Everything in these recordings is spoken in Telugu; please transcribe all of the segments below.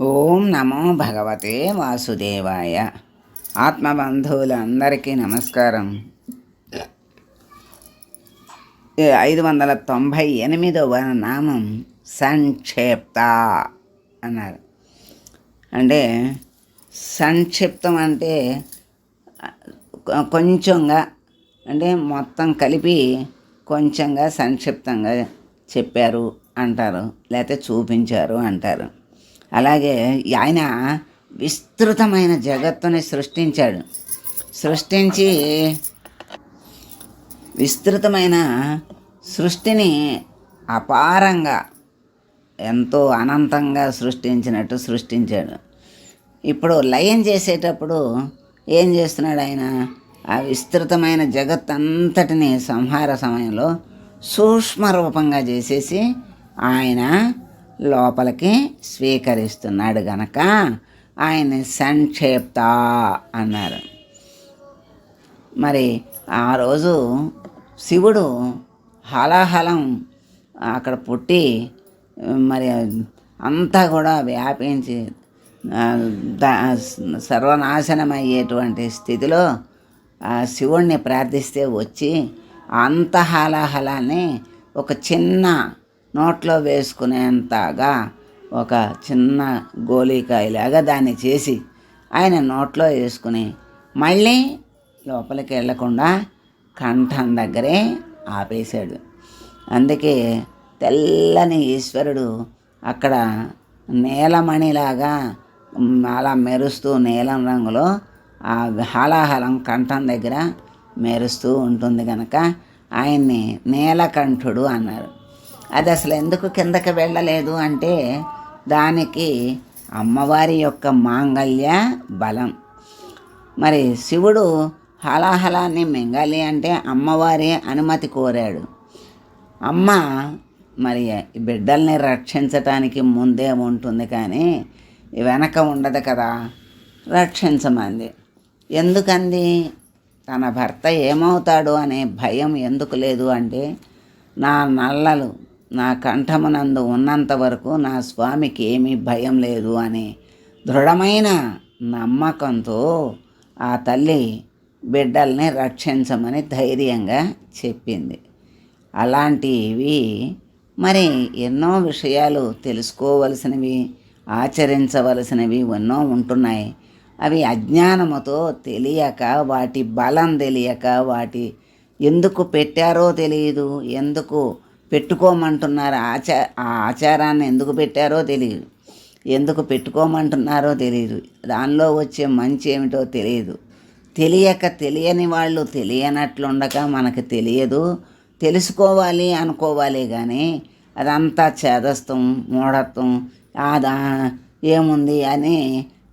ఓం నమో భగవతే వాసుదేవాయ. ఆత్మబంధువులందరికీ నమస్కారం. ఐదు వందల తొంభై ఎనిమిదవ నామం సంక్షిప్త అన్నారు. అంటే సంక్షిప్తం అంటే కొంచెంగా అంటే మొత్తం కలిపి కొంచెంగా సంక్షిప్తంగా చెప్పారు అంటారు లేకపోతే చూపించారు అంటారు. అలాగే ఆయన విస్తృతమైన జగత్తుని సృష్టించాడు. సృష్టించి విస్తృతమైన సృష్టిని అపారంగా ఎంతో అనంతంగా సృష్టించినట్టు సృష్టించాడు. ఇప్పుడు లయం చేసేటప్పుడు ఏం చేస్తున్నాడు ఆయన? ఆ విస్తృతమైన జగత్ అంతటిని సంహార సమయంలో సూక్ష్మ రూపంగా చేసేసి ఆయన లోపలికి స్వీకరిస్తున్నాడు గనక ఆయన సంక్షేప్త అన్నారు. మరి ఆ రోజు శివుడు హలాహలం అక్కడ పుట్టి మరి అంతా కూడా వ్యాపించి ఆ, ద- సర్వనాశనమయ్యేటువంటి స్థితిలో శివుణ్ణి ప్రార్థిస్తే వచ్చి అంత హలాహలాన్ని ఒక చిన్న నోట్లో వేసుకునేంతగా ఒక చిన్న గోళీకాయలాగా దాన్ని చేసి ఆయన నోట్లో వేసుకుని మళ్ళీ లోపలికి వెళ్ళకుండా కంఠం దగ్గరే ఆపేశాడు. అందుకే తెల్లని ఈశ్వరుడు అక్కడ నీలమణిలాగా అలా మెరుస్తూ నీలం రంగులో ఆ హాలాహలం కంఠం దగ్గర మెరుస్తూ ఉంటుంది కనుక ఆయన్ని నీలకంఠుడు అన్నారు. అది అసలు ఎందుకు కిందకి వెళ్ళలేదు అంటే దానికి అమ్మవారి యొక్క మాంగళ్య బలం. మరి శివుడు హలాహలాన్ని మింగాలి అంటే అమ్మవారి అనుమతి కోరాడు. అమ్మ మరి ఈ బిడ్డల్ని రక్షించటానికి ముందే ఉంటుంది కానీ వెనక ఉండదు కదా రక్షించమంది. ఎందుకంది? తన భర్త ఏమవుతాడు అనే భయం ఎందుకు లేదు అంటే నా నల్లలు నా కంఠమునందు ఉన్నంత వరకు నా స్వామికి ఏమీ భయం లేదు అనే దృఢమైన నమ్మకంతో ఆ తల్లి బిడ్డల్ని రక్షించమని ధైర్యంగా చెప్పింది. అలాంటివి మరి ఎన్నో విషయాలు తెలుసుకోవలసినవి ఆచరించవలసినవి ఎన్నో ఉంటున్నాయి. అవి అజ్ఞానముతో తెలియక వాటి బలం తెలియక వాటి ఎందుకు పెట్టారో తెలియదు ఎందుకు పెట్టుకోమంటున్నారు. ఆచా ఆ ఆచారాన్ని ఎందుకు పెట్టారో తెలియదు ఎందుకు పెట్టుకోమంటున్నారో తెలియదు దానిలో వచ్చే మంచి ఏమిటో తెలియదు తెలియక తెలియని వాళ్ళు తెలియనట్లుండక మనకు తెలియదు. తెలుసుకోవాలి అనుకోవాలి కానీ అదంతా చేదస్తం మూఢత్వం ఆదా ఏముంది అని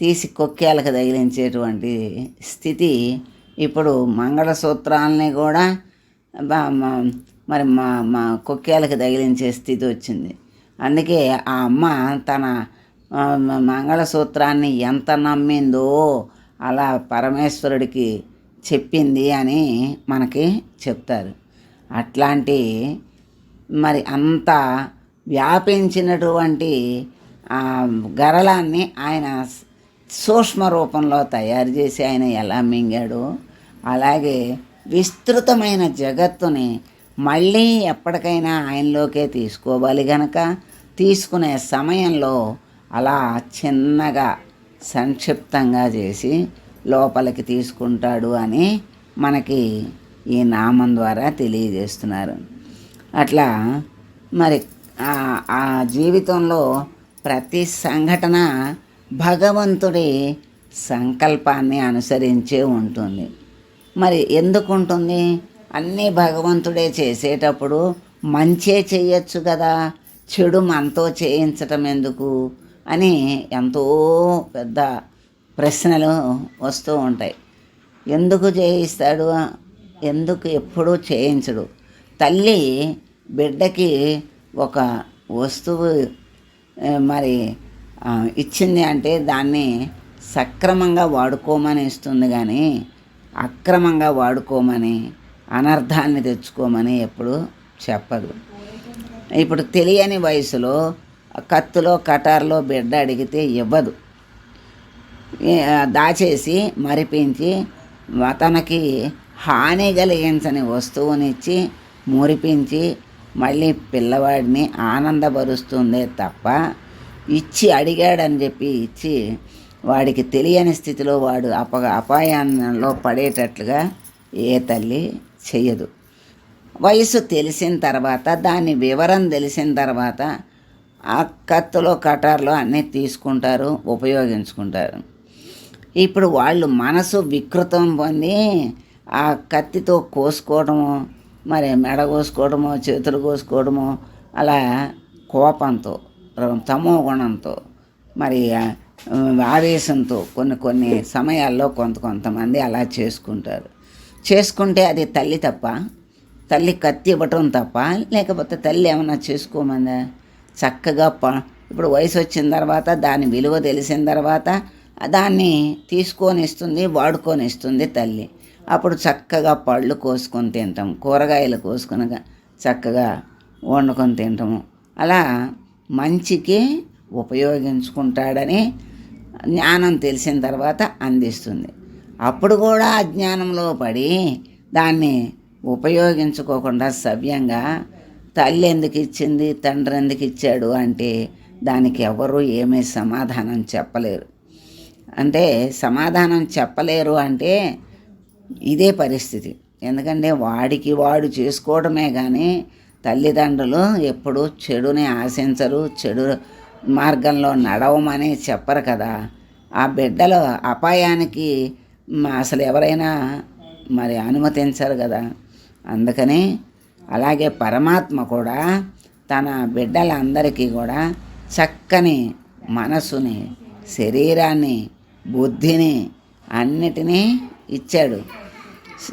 తీసి కొక్కేలకు తగిలించేటువంటి స్థితి ఇప్పుడు మంగళసూత్రాలని కూడా బా- మరి మా మా కొక్కేలకు తగిలించే స్థితి వచ్చింది. అందుకే ఆ అమ్మ తన మంగళసూత్రాన్ని ఎంత నమ్మిందో అలా పరమేశ్వరుడికి చెప్పింది అని మనకి చెప్తారు. అట్లాంటి మరి అంత వ్యాపించినటువంటి ఆ గరళాన్ని ఆయన సూక్ష్మ రూపంలో తయారు చేసి ఆయన ఎలా మింగాడో అలాగే విస్తృతమైన జగత్తుని మళ్ళీ ఎప్పటికైనా ఆయనలోకే తీసుకోవాలి గనక. తీసుకునే సమయంలో అలా చిన్నగా సంక్షిప్తంగా చేసి లోపలికి తీసుకుంటాడు అని మనకి ఈ నామం ద్వారా తెలియజేస్తున్నారు. అట్లా మరి ఆ- ఆ జీవితంలో ప్రతి సంఘటన భగవంతుడి సంకల్పాన్ని అనుసరించే ఉంటుంది. మరి ఎందుకు ఉంటుంది? అన్నీ భగవంతుడే చేసేటప్పుడు మంచే చేయొచ్చు కదా. చెడు మనతో చేయించటం ఎందుకు? అని ఎంతో పెద్ద ప్రశ్నలు వస్తూ ఉంటాయి. ఎందుకు చేయిస్తాడు? ఎందుకు ఎప్పుడూ చేయించడు? తల్లి బిడ్డకి ఒక వస్తువు మరి ఇచ్చింది అంటే దాన్ని సక్రమంగా వాడుకోమని ఇస్తుంది కానీ అక్రమంగా వాడుకోమని అనర్థాన్ని తెచ్చుకోమని ఎప్పుడు చెప్పదు. ఇప్పుడు తెలియని వయసులో కత్తులో కటార్లో బిడ్డ అడిగితే ఇవ్వదు. దాచేసి మరిపించి తనకి హాని కలిగించని వస్తువునిచ్చి మురిపించి మళ్ళీ పిల్లవాడిని ఆనందపరుస్తుందే తప్ప ఇచ్చి అడిగాడని చెప్పి ఇచ్చి వాడికి తెలియని స్థితిలో వాడు అప అపాయంలో పడేటట్లుగా ఏ తల్లి చేయదు. వయసు తెలిసిన తర్వాత దాని వివరం తెలిసిన తర్వాత ఆ కత్తులో కటార్లో అన్నీ తీసుకుంటారు ఉపయోగించుకుంటారు. ఇప్పుడు వాళ్ళు మనసు వికృతం పొంది ఆ కత్తితో కోసుకోవడము మరి మెడ కోసుకోవడము చేతులు కోసుకోవడము అలా కోపంతో తమో గుణంతో మరి ఆవేశంతో కొన్ని కొన్ని సమయాల్లో కొంత కొంతమంది అలా చేసుకుంటారు. చేసుకుంటే అది తల్లి తప్ప తల్లి కత్తి ఇవ్వటం తప్ప లేకపోతే తల్లి ఏమన్నా చేసుకోమందా? చక్కగా ప ఇప్పుడు వయసు వచ్చిన తర్వాత దాని విలువ తెలిసిన తర్వాత దాన్ని తీసుకొని ఇస్తుంది వాడుకొని ఇస్తుంది తల్లి. అప్పుడు చక్కగా పళ్ళు కోసుకొని తింటాం కూరగాయలు కోసుకొని చక్కగా వండుకొని తింటాము. అలా మంచికి ఉపయోగించుకుంటాడని జ్ఞానం తెలిసిన తర్వాత అందిస్తుంది. అప్పుడు కూడా అజ్ఞానంలో పడి దాన్ని ఉపయోగించుకోకుండా సవ్యంగా తల్లి ఎందుకు ఇచ్చింది తండ్రి ఎందుకు ఇచ్చాడు అంటే దానికి ఎవరు ఏమీ సమాధానం చెప్పలేరు. అంటే సమాధానం చెప్పలేరు అంటే ఇదే పరిస్థితి. ఎందుకంటే వాడికి వాడు చేసుకోవడమే కానీ తల్లిదండ్రులు ఎప్పుడూ చెడుని ఆశించరు చెడు మార్గంలో నడవమని చెప్పరు కదా. ఆ బిడ్డలో అపాయానికి అసలు ఎవరైనా మరి అనుమతించరు కదా. అందుకని అలాగే పరమాత్మ కూడా తన బిడ్డలందరికీ కూడా చక్కని మనసుని శరీరాన్ని బుద్ధిని అన్నిటినీ ఇచ్చాడు.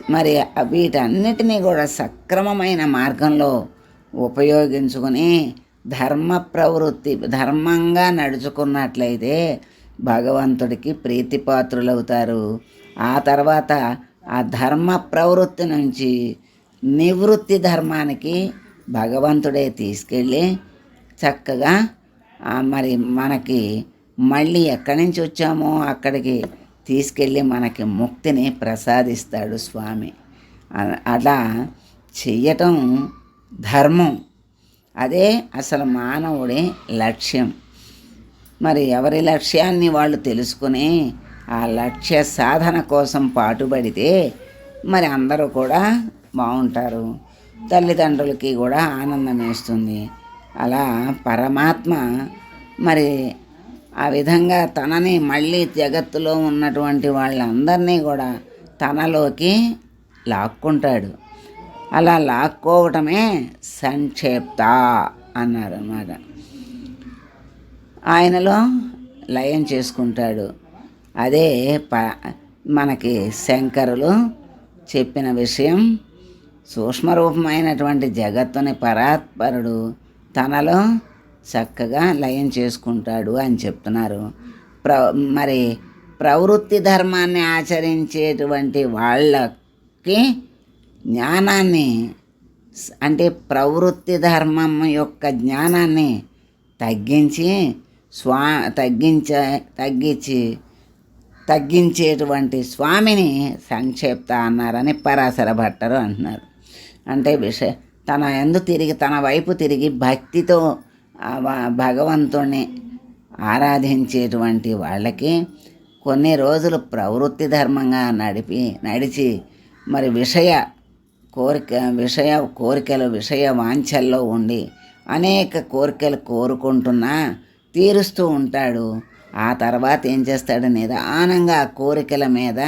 మరి వీటన్నిటినీ కూడా సక్రమమైన మార్గంలో ఉపయోగించుకొని ధర్మ ప్రవృత్తి ధర్మంగా నడుచుకున్నట్లయితే భగవంతుడికి ప్రీతిపాత్రులవుతారు. ఆ తర్వాత ఆ ధర్మ ప్రవృత్తి నుంచి నివృత్తి ధర్మానికి భగవంతుడే తీసుకెళ్ళి చక్కగా మరి మనకి మళ్ళీ ఎక్కడి నుంచి వచ్చామో అక్కడికి తీసుకెళ్ళి మనకి ముక్తిని ప్రసాదిస్తాడు స్వామి. అలా చెయ్యటం ధర్మం. అదే అసలు మానవుడి లక్ష్యం. మరి ఎవరి లక్ష్యాన్ని వాళ్ళు తెలుసుకుని ఆ లక్ష్య సాధన కోసం పాటుపడితే మరి అందరూ కూడా బాగుంటారు. తల్లిదండ్రులకి కూడా ఆనందం వేస్తుంది. అలా పరమాత్మ మరి ఆ విధంగా తనని మళ్ళీ జగత్తులో ఉన్నటువంటి వాళ్ళందరినీ కూడా తనలోకి లాక్కుంటాడు. అలా లాక్కోవటమే సంక్షేప్త అన్నారు అన్నమాట ఆయనలో లయం చేసుకుంటాడు. అదే ప మనకి శంకరులు చెప్పిన విషయం. సూక్ష్మరూపమైనటువంటి జగత్తుని పరాత్పరుడు తనలో చక్కగా లయం చేసుకుంటాడు అని చెప్తున్నారు. ప్ర మరి ప్రవృత్తి ధర్మాన్ని ఆచరించేటువంటి వాళ్ళకి జ్ఞానాన్ని అంటే ప్రవృత్తి ధర్మం యొక్క జ్ఞానాన్ని తగ్గించి స్వా తగ్గించ తగ్గించి తగ్గించేటువంటి స్వామిని సంక్షేప్త అన్నారని పరాశర భట్టరు అంటున్నారు. అంటే విషయ తన ఎందు తిరిగి తన వైపు తిరిగి భక్తితో భగవంతుణ్ణి ఆరాధించేటువంటి వాళ్ళకి కొన్ని రోజులు ప్రవృత్తి ధర్మంగా నడిపి నడిచి మరి విషయ కోరిక విషయ కోరికలు విషయ వాంఛల్లో ఉండి అనేక కోరికలు కోరుకుంటున్నా తీరుస్తూ ఉంటాడు. ఆ తర్వాత ఏం చేస్తాడు? నిదానంగా ఆ కోరికల మీద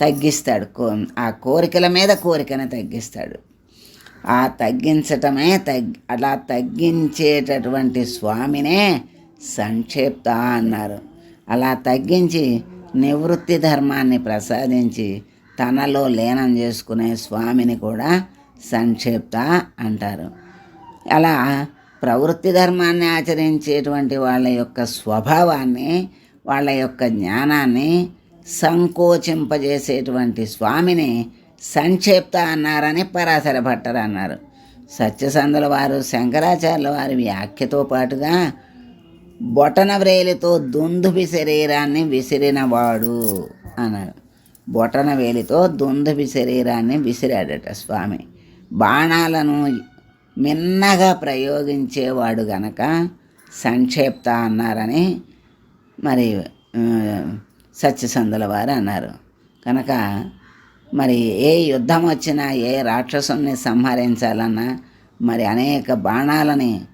తగ్గిస్తాడు. కో ఆ కోరికల మీద కోరికను తగ్గిస్తాడు. ఆ తగ్గించటమే తగ్ అలా తగ్గించేటటువంటి స్వామినే సంక్షేప్త అన్నారు. అలా తగ్గించి నివృత్తి ధర్మాన్ని ప్రసాదించి తనలో లీనం చేసుకునే స్వామిని కూడా సంక్షేప్త అంటారు. అలా ప్రవృత్తి ధర్మాన్ని ఆచరించేటువంటి వాళ్ళ యొక్క స్వభావాన్ని వాళ్ళ యొక్క జ్ఞానాన్ని సంకోచింపజేసేటువంటి స్వామిని సంక్షేప్త అన్నారని పరాశర భట్టరు అన్నారు. సత్యసంధుల వారు శంకరాచార్యుల వారి వ్యాఖ్యతో పాటుగా బొటన వ్రేలితో దుందుబి శరీరాన్ని విసిరినవాడు అన్నాడు బొటన వేలితో దుందుబి శరీరాన్ని విసిరాడట స్వామి. బాణాలను మిన్నగా ప్రయోగించేవాడు గనక సంక్షేప్త అన్నారని మరి సత్యసంధుల వారు అన్నారు. కనుక మరి ఏ యుద్ధం వచ్చినా ఏ రాక్షసుని సంహరించాలన్నా మరి అనేక బాణాలని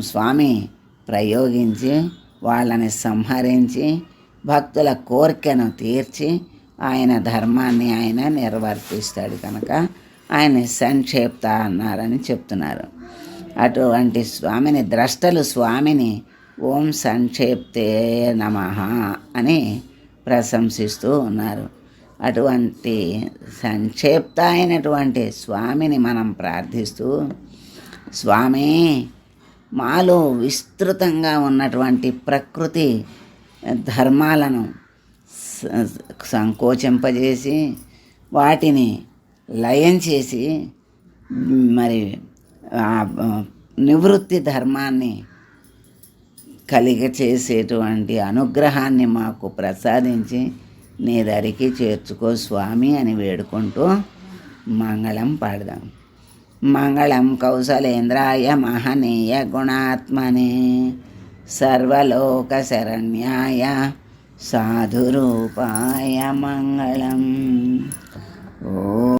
స్వామి ప్రయోగించి వాళ్ళని సంహరించి భక్తుల కోరికను తీర్చి ఆయన ధర్మాన్ని ఆయన నిర్వర్తిస్తాడు కనుక ఆయన సంక్షేప్త అన్నారని చెప్తున్నారు. అటువంటి స్వామిని ద్రష్టలు స్వామిని ఓం సంక్షేప్తే నమ అని ప్రశంసిస్తూ ఉన్నారు. అటువంటి సంక్షేప్త అయినటువంటి స్వామిని మనం ప్రార్థిస్తూ స్వామి మాలో విస్తృతంగా ఉన్నటువంటి ప్రకృతి ధర్మాలను సంకోచింపజేసి వాటిని లయం చేసి మరి నివృత్తి ధర్మాన్ని కలిగ చేసేటువంటి అనుగ్రహాన్ని మాకు ప్రసాదించి నీ దరికి చేర్చుకో స్వామి అని వేడుకుంటూ మంగళం పాడదాం. మంగళం కౌశలేంద్రాయ మహనీయ గుణాత్మనే సర్వలోక శరణ్యాయ సాధురూపాయ మంగళం. ఓ